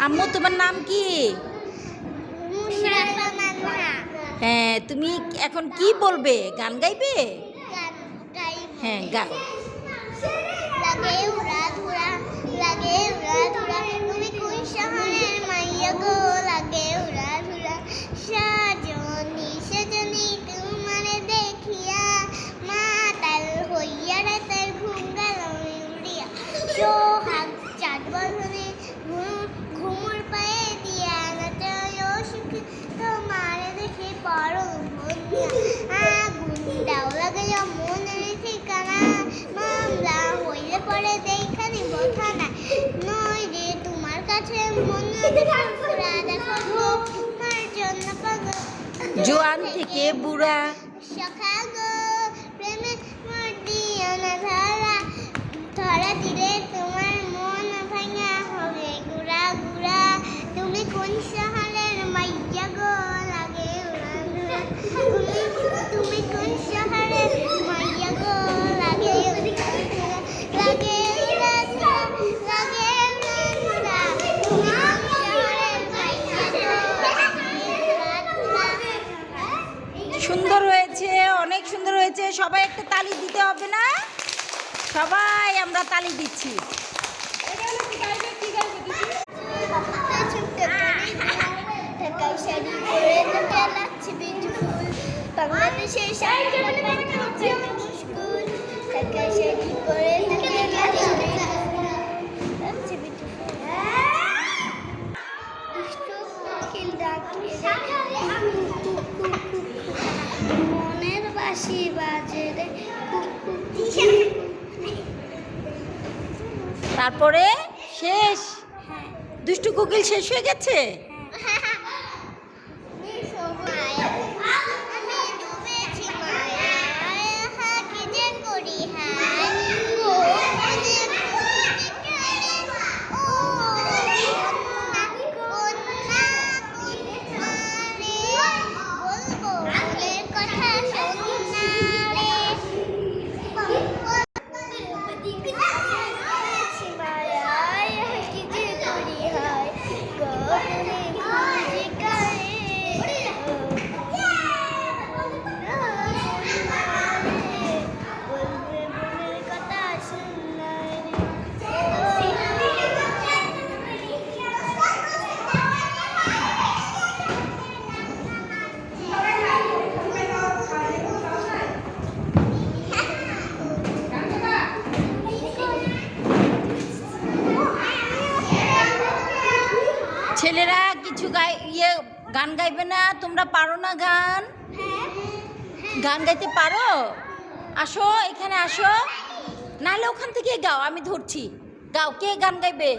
আম্মু তোমার নাম কি? হ্যাঁ তুমি এখন কি বলবে? গান গাইবে? হ্যাঁ গান পরে দেখা নিব থানা নয় রে তোমার কাছে মন দেখো তোমার জন্য পাগল। জোয়ান থেকে বুড়া অনেক সুন্দর হয়েছে। সবাই একটা তালি দিতে হবে না? সবাই আমরা তালি দিচ্ছি। বাংলাদেশের বাজে রে। তারপরে শেষ। দুষ্টু কোকিল শেষ হয়ে গেছে? ছেলেরা কিছু গাই ইয়ে গান গাইবে না, তোমরা পারো না গান? গান গাইতে পারো? আসো, এখানে আসো। নাহলে ওখান থেকে গাও, আমি ধরছি। গাও, কে গান গাইবে?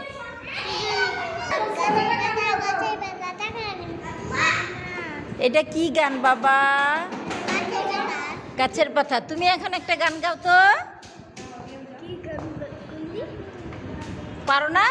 এটা কি গান বাবা? গাছের পাতা। তুমি এখন একটা গান গাও তো। পারো না?